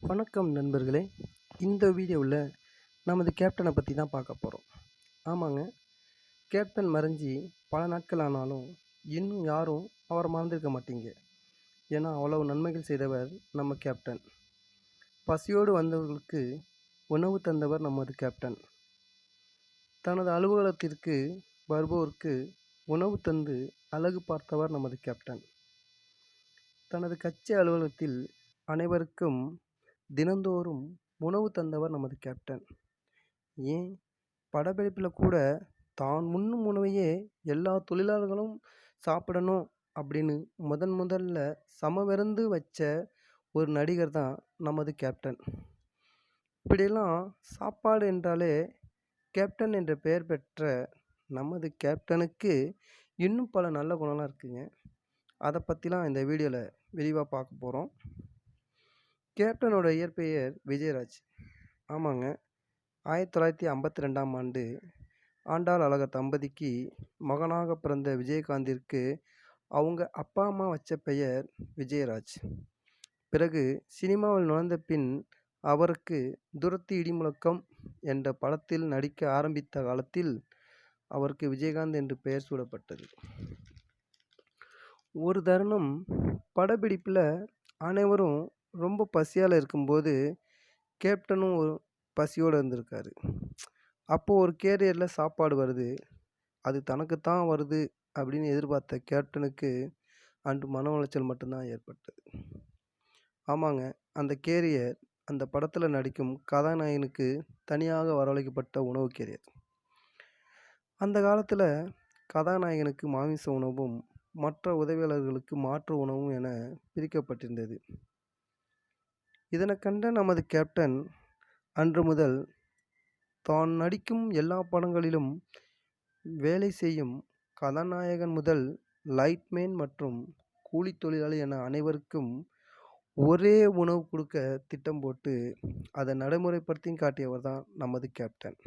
வணக்கம் நண்பர்களே. இந்த வீடியோவில் நமது கேப்டனை பற்றி தான் பார்க்க போகிறோம் ஆமாங்க கேப்டன் மறைஞ்சி பல நாட்கள் ஆனாலும் இன்னும் யாரும் அவரை மறந்துருக்க மாட்டீங்க. ஏன்னா அவ்வளவு நன்மைகள் செய்தவர் நம்ம கேப்டன். பசியோடு வந்தவர்களுக்கு உணவு தந்தவர் நமது கேப்டன். தனது அலுவலகத்திற்கு வருபவருக்கு உணவு தந்து அழகு பார்த்தவர் நமது கேப்டன். தனது கட்சி அலுவலகத்தில் அனைவருக்கும் தினந்தோறும் உணவு தந்தவர் நமது கேப்டன் ஏன்? படப்பிடிப்பில் கூட தான் உண்ணும் உணவையே எல்லா தொழிலாளர்களும் சாப்பிடணும் அப்படின்னு முதன் முதல்ல சமவிருந்து வச்ச ஒரு நடிகர் தான் நமது கேப்டன் இப்படியெல்லாம் சாப்பாடு என்றாலே கேப்டன் என்ற பெயர் பெற்ற நமது கேப்டனுக்கு இன்னும் பல நல்ல குணம்லாம் இருக்குங்க. அதை பற்றிலாம் இந்த வீடியோவில் விரிவாக பார்க்க போகிறோம் கேப்டனோட இயற்பெயர் விஜயராஜ். ஆமாங்க. ஆயிரத்தி தொள்ளாயிரத்தி ஐம்பத்தி ரெண்டாம் ஆண்டு ஆண்டாள் அழகர் தம்பதிக்கு மகனாக பிறந்த விஜயகாந்திற்கு அவங்க அப்பா அம்மா வச்ச பெயர் விஜயராஜ். பிறகு சினிமாவில் நுழைந்த பின் அவருக்கு துரத்தி இடிமுழக்கம் என்ற படத்தில் நடிக்க ஆரம்பித்த காலத்தில் அவருக்கு விஜயகாந்த் என்று பெயர் சூடப்பட்டது. ஒரு தருணம் படப்பிடிப்பில் அனைவரும் ரொம்ப பசியால் இருக்கும்போது கேப்டனும் ஒரு பசியோடு இருந்திருக்காரு. அப்போது ஒரு கேரியரில் சாப்பாடு வருது. அது தனக்கு தான் வருது அப்படின்னு எதிர்பார்த்த கேப்டனுக்கு அன்று மன உளைச்சல் மட்டும்தான் ஏற்பட்டது. ஆமாங்க அந்த கேரியர் அந்த படத்தில் நடிக்கும் கதாநாயகனுக்கு தனியாக வரவழைக்கப்பட்ட உணவு கேரியர். அந்த காலத்தில் கதாநாயகனுக்கு மாமிச உணவும் மற்ற உதவியாளர்களுக்கு மாற்று உணவும் என பிரிக்கப்பட்டிருந்தது. இதனை கண்ட நமது கேப்டன் அன்று முதல் தான் நடிக்கும் எல்லா படங்களிலும் வேலை செய்யும் கதாநாயகன் முதல் லைட்மேன் மற்றும் கூலி தொழிலாளி என அனைவருக்கும் ஒரே உணவு கொடுக்க திட்டம் போட்டு அதை நடைமுறைப்படுத்தியும் காட்டியவர் தான் நமது கேப்டன்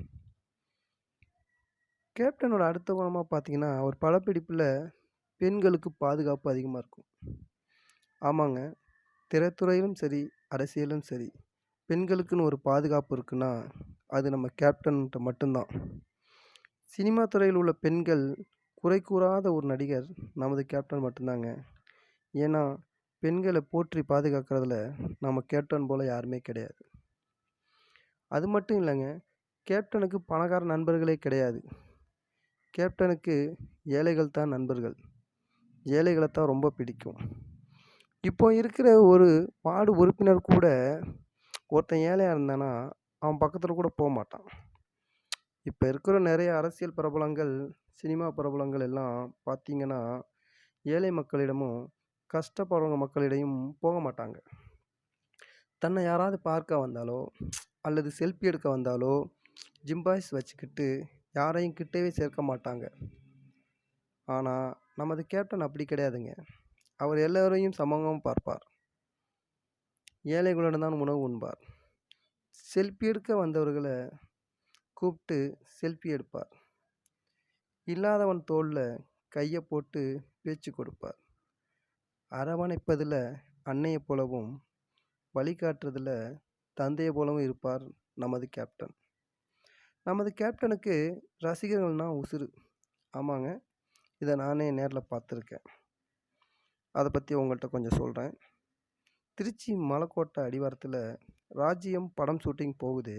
கேப்டனோட அடுத்த குணமாக பார்த்தீங்கன்னா அவர் படப்பிடிப்பில் பெண்களுக்கு பாதுகாப்பு அதிகமாக இருக்கும். ஆமாங்க திரைத்துறையிலும் சரி அரசியலும் சரி. பெண்களுக்குன்னு ஒரு பாதுகாப்பு இருக்குன்னா அது நம்ம கேப்டன்கிட்ட மட்டும்தான். சினிமா துறையில் உள்ள பெண்கள் குறை கூறாத ஒரு நடிகர் நமது கேப்டன் மட்டும்தாங்க. ஏன்னா பெண்களை போற்றி பாதுகாக்கிறதுல நம்ம கேப்டன் போல் யாருமே கிடையாது. அது மட்டும் இல்லைங்க கேப்டனுக்கு பணக்கார நண்பர்களே கிடையாது. கேப்டனுக்கு ஏழைகள் தான் நண்பர்கள். ஏழைகளை தான் ரொம்ப பிடிக்கும். இப்போ இருக்கிற ஒரு வார்டு உறுப்பினர் கூட ஒருத்தன் ஏழையாக இருந்தானா அவன் பக்கத்தில் கூட போக மாட்டான். இப்போ இருக்கிற நிறைய அரசியல் பிரபலங்கள் சினிமா பிரபலங்கள் எல்லாம் பார்த்தீங்கன்னா ஏழை மக்களிடமும் கஷ்டப்படுறவங்க மக்களிடையும் போக மாட்டாங்க. தன்னை யாராவது பார்க்க வந்தாலோ அல்லது செல்ஃபி எடுக்க வந்தாலோ ஜிம்பாய்ஸ் வச்சுக்கிட்டு யாரையும் கிட்டவே சேர்க்க மாட்டாங்க. ஆனால் நமது கேப்டன் அப்படி கிடையாதுங்க. அவர் எல்லோரையும் சமமாக பார்ப்பார். ஏழைகளுடன் தான் உணவு உண்பார். செல்ஃபி எடுக்க வந்தவர்களை கூப்பிட்டு செல்ஃபி எடுப்பார். இல்லாதவன் தோளில் கையை போட்டு பேச்சு கொடுப்பார். அரவணைப்பதில் அன்னையை போலவும் வழிகாட்டுறதில் தந்தையை போலவும் இருப்பார் நமது கேப்டன். நமது கேப்டனுக்கு ரசிகர்கள்னால் உசுறு. ஆமாங்க இதை நானே நேரில் பார்த்துருக்கேன். அதை பற்றி உங்கள்கிட்ட கொஞ்சம் சொல்கிறேன் திருச்சி மலைக்கோட்டை அடிவாரத்தில் ராஜ்யம் படம் ஷூட்டிங் போகுது.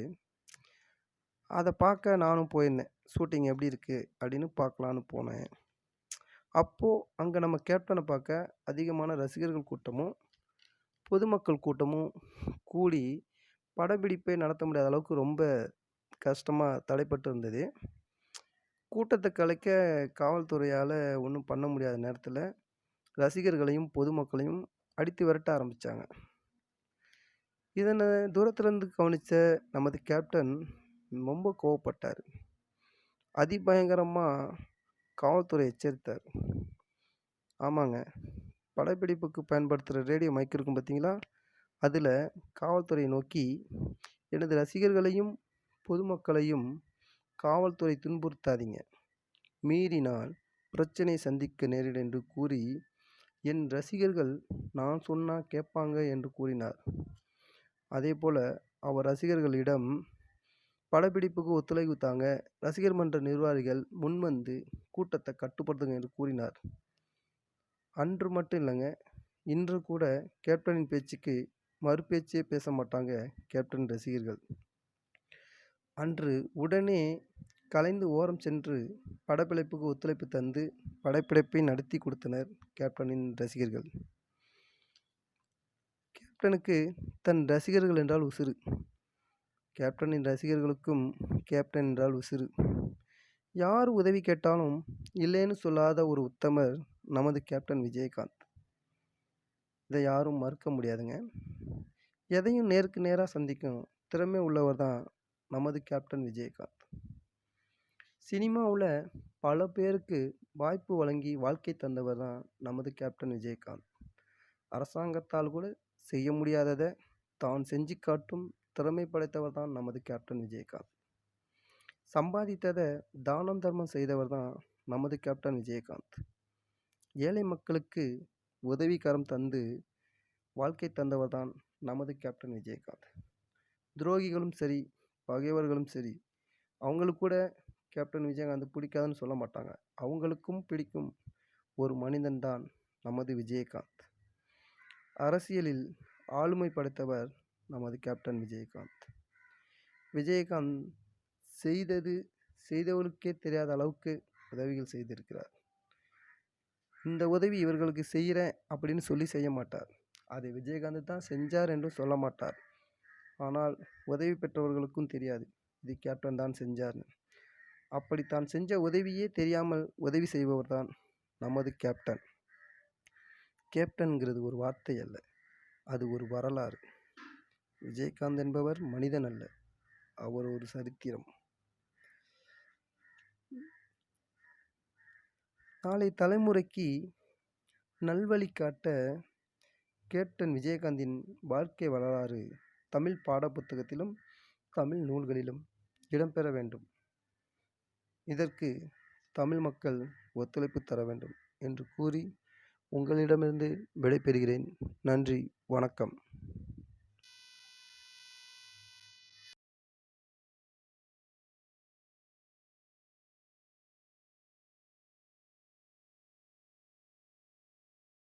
அதை பார்க்க நானும் போயிருந்தேன். ஷூட்டிங் எப்படி இருக்குது அப்படின்னு பார்க்கலான்னு போனேன். அப்போது அங்கே நம்ம கேப்டனை பார்க்க அதிகமான ரசிகர்கள் கூட்டமும் பொதுமக்கள் கூட்டமும் கூடி படப்பிடிப்பை நடத்த முடியாத அளவுக்கு ரொம்ப கஷ்டமாக தடைப்பட்டு இருந்தது. கூட்டத்தை கலைக்க காவல்துறையால் ஒன்றும் பண்ண முடியாத நேரத்தில் ரசிகர்களையும் பொதுமக்களையும் அடித்து விரட்ட ஆரம்பித்தாங்க இதனை தூரத்திலிருந்து கவனித்த நமது கேப்டன் ரொம்ப கோவப்பட்டார். அதிபயங்கரமாக காவல்துறை எச்சரித்தார். ஆமாங்க படப்பிடிப்புக்கு பயன்படுத்துகிற ரேடியோ மைக் இருக்கும் பார்த்தீங்களா அதில் காவல்துறையை நோக்கி எனது ரசிகர்களையும் பொதுமக்களையும் காவல்துறை துன்புறுத்தாதீங்க. மீறினால் பிரச்சனை சந்திக்க நேரிடும் என்று கூறி என் ரசிகர்கள் நான் சொன்னால் கேட்பாங்க என்று கூறினார். அதேபோல் அவர் ரசிகர்களிடம் படப்பிடிப்புக்கு ஒத்துழைப்பு தாங்க ரசிகர் மன்ற நிர்வாகிகள் முன்வந்து கூட்டத்தை கட்டுப்படுத்துங்க என்று கூறினார். அன்று மட்டும் இல்லைங்க இன்று கூட கேப்டனின் பேச்சுக்கு மறுபேச்சே பேச மாட்டாங்க கேப்டன் ரசிகர்கள். அன்று உடனே கலைந்து ஓரம் சென்று படப்பிடிப்புக்கு ஒத்துழைப்பு தந்து படப்பிடிப்பை நடத்தி கொடுத்தனர் கேப்டனின் ரசிகர்கள். கேப்டனுக்கு தன் ரசிகர்கள் என்றால் உசுறு. கேப்டனின் ரசிகர்களுக்கும் கேப்டன் என்றால் உசுறு. யார் உதவி கேட்டாலும் இல்லைன்னு சொல்லாத ஒரு உத்தமர் நமது கேப்டன் விஜயகாந்த். இதை யாரும் மறுக்க முடியாதுங்க. எதையும் நேருக்கு நேராக சந்திக்கும் திறமை உள்ளவர் தான் நமது கேப்டன் விஜயகாந்த். சினிமாவில் பல பேருக்கு வாய்ப்பு வழங்கி வாழ்க்கை தந்தவர் தான் நமது கேப்டன் விஜயகாந்த். அரசாங்கத்தால் கூட செய்ய முடியாததை தான் செஞ்சு காட்டும் திறமை படைத்தவர் தான் நமது கேப்டன் விஜயகாந்த். சம்பாதித்ததை தானம் தர்மம் செய்தவர் தான் நமது கேப்டன் விஜயகாந்த். ஏழை மக்களுக்கு உதவிகரம் தந்து வாழ்க்கை தந்தவர் தான் நமது கேப்டன் விஜயகாந்த். துரோகிகளும் சரி பகைவர்களும் சரி அவங்களுக்கு கூட கேப்டன் விஜயகாந்த் பிடிக்காதுன்னு சொல்ல மாட்டாங்க. அவங்களுக்கும் பிடிக்கும் ஒரு மனிதன் தான் நமது விஜயகாந்த். அரசியலில் ஆளுமை படைத்தவர் நமது கேப்டன் விஜயகாந்த். விஜயகாந்த் செய்தது செய்தவர்களுக்கே தெரியாத அளவுக்கு உதவிகள் செய்திருக்கிறார். இந்த உதவி இவர்களுக்கு செய்கிறேன் அப்படின்னு சொல்லி செய்ய மாட்டார். அதை விஜயகாந்த் தான் செஞ்சார் என்றும் சொல்ல மாட்டார். ஆனால் உதவி பெற்றவர்களுக்கும் தெரியாது. இது கேப்டன் தான் செஞ்சார்னு. அப்படி தான் செஞ்ச உதவியே தெரியாமல் உதவி செய்பவர் தான் நமது கேப்டன் கேப்டன்கிறது ஒரு வார்த்தை அல்ல அது ஒரு வரலாறு. விஜயகாந்த் என்பவர் மனிதன் அல்ல அவர் ஒரு சரித்திரம். நாளை தலைமுறைக்கு நல்வழி காட்ட கேப்டன் விஜயகாந்தின் வாழ்க்கை வரலாறு தமிழ் பாடப்புத்தகத்திலும் தமிழ் நூல்களிலும் இடம்பெற வேண்டும். இதற்கு தமிழ் மக்கள் ஒத்துழைப்பு தர வேண்டும் என்று கூறி உங்களிடமிருந்து விடைபெறுகிறேன். நன்றி வணக்கம்.